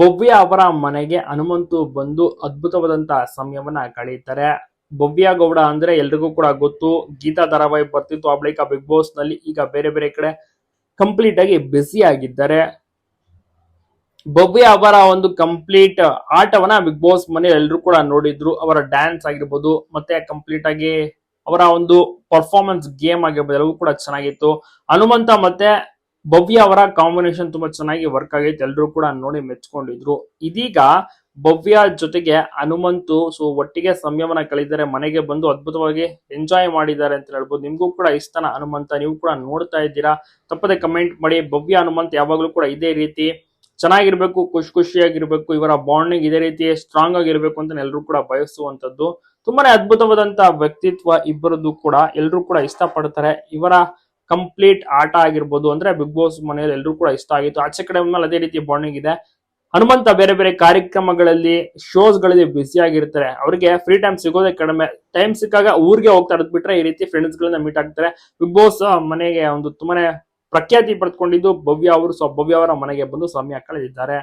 ಭವ್ಯ ಅವರ ಮನೆಗೆ ಹನುಮಂತು ಬಂದು ಅದ್ಭುತವಾದಂತಹ ಸಮಯವನ್ನ ಕಳೀತಾರೆ ಭವ್ಯ ಗೌಡ ಅಂದ್ರೆ ಎಲ್ರಿಗೂ ಕೂಡ ಗೊತ್ತು. ಗೀತಾ ಧಾರಾವಾಹಿ ಬರ್ತಿತ್ತು ಆ ಬಳಿಕ ಬಿಗ್ ಬಾಸ್ನಲ್ಲಿ ಈಗ ಬೇರೆ ಬೇರೆ ಕಡೆ ಕಂಪ್ಲೀಟ್ ಆಗಿ ಬ್ಯುಸಿ ಆಗಿದ್ದಾರೆ. ಭವ್ಯ ಅವರ ಒಂದು ಕಂಪ್ಲೀಟ್ ಆಟವನ್ನ ಬಿಗ್ ಬಾಸ್ ಮನೆ ಎಲ್ಲರೂ ಕೂಡ ನೋಡಿದ್ರು. ಅವರ ಡ್ಯಾನ್ಸ್ ಆಗಿರ್ಬೋದು, ಮತ್ತೆ ಕಂಪ್ಲೀಟ್ ಆಗಿ ಅವರ ಒಂದು ಪರ್ಫಾರ್ಮೆನ್ಸ್ ಗೇಮ್ ಆಗಿರ್ಬೋದು, ಎಲ್ಲವೂ ಕೂಡ ಚೆನ್ನಾಗಿತ್ತು. ಹನುಮಂತ ಮತ್ತೆ ಭವ್ಯ ಅವರ ಕಾಂಬಿನೇಷನ್ ತುಂಬಾ ಚೆನ್ನಾಗಿ ವರ್ಕ್ ಆಗೈತೆ. ಎಲ್ಲರೂ ಕೂಡ ನೋಡಿ ಮೆಚ್ಕೊಂಡಿದ್ರು. ಇದೀಗ ಭವ್ಯ ಜೊತೆಗೆ ಹನುಮಂತು ಸೊ ಒಟ್ಟಿಗೆ ಸಂಯಮನ ಕಳೆದಿದ್ದಾರೆ ಮನೆಗೆ ಬಂದು ಅದ್ಭುತವಾಗಿ ಎಂಜಾಯ್ ಮಾಡಿದ್ದಾರೆ ಅಂತ ಹೇಳ್ಬೋದು. ನಿಮ್ಗೂ ಕೂಡ ಇಷ್ಟನ ಹನುಮಂತ, ನೀವು ಕೂಡ ನೋಡ್ತಾ ಇದ್ದೀರಾ? ತಪ್ಪದೆ ಕಮೆಂಟ್ ಮಾಡಿ. ಭವ್ಯ ಹನುಮಂತ್ ಯಾವಾಗಲೂ ಕೂಡ ಇದೇ ರೀತಿ ಚೆನ್ನಾಗಿರ್ಬೇಕು, ಖುಷಿ ಖುಷಿಯಾಗಿರ್ಬೇಕು, ಇವರ ಬಾಂಡಿಂಗ್ ಇದೇ ರೀತಿ ಸ್ಟ್ರಾಂಗ್ ಆಗಿರ್ಬೇಕು ಅಂತ ಎಲ್ಲರೂ ಕೂಡ ಬಯಸುವಂತದ್ದು ತುಂಬಾನೇ ಅದ್ಭುತವಾದಂತಹ ವ್ಯಕ್ತಿತ್ವ ಇಬ್ಬರದ್ದು ಕೂಡ ಎಲ್ಲರೂ ಕೂಡ ಇಷ್ಟಪಡ್ತಾರೆ. ಇವರ ಕಂಪ್ಲೀಟ್ ಆಟ ಆಗಿರ್ಬೋದು ಅಂದ್ರೆ ಬಿಗ್ ಬಾಸ್ ಮನೆಯಲ್ಲಿ ಎಲ್ಲರೂ ಕೂಡ ಇಷ್ಟ ಆಗಿತ್ತು. ಆಚೆ ಕಡೆ ಮೇಲೆ ಅದೇ ರೀತಿ ಬಾಂಡಿಂಗ್ ಇದೆ. ಹನುಮಂತ ಬೇರೆ ಬೇರೆ ಕಾರ್ಯಕ್ರಮಗಳಲ್ಲಿ ಶೋಸ್ಗಳಲ್ಲಿ ಬ್ಯುಸಿ ಆಗಿರ್ತಾರೆ. ಅವರಿಗೆ ಫ್ರೀ ಟೈಮ್ ಸಿಗೋದೇ ಕಡಿಮೆ. ಟೈಮ್ ಸಿಕ್ಕಾಗ ಊರಿಗೆ ಹೋಗ್ತಾ ಇರೋದ್ ಬಿಟ್ರೆ ಈ ರೀತಿ ಫ್ರೆಂಡ್ಸ್ ಗಳನ್ನ ಮೀಟ್ ಆಗ್ತಾರೆ. ಬಿಗ್ ಬಾಸ್ ಮನೆಗೆ ಒಂದು ತುಂಬಾನೇ ಪ್ರಖ್ಯಾತಿ ಪಡೆದುಕೊಂಡಿದ್ದು ಭವ್ಯ ಅವರು. ಸೊ ಭವ್ಯ ಅವರ ಮನೆಗೆ ಬಂದು ಸ್ವಾಮಿ ಕಳೆದಿದ್ದಾರೆ.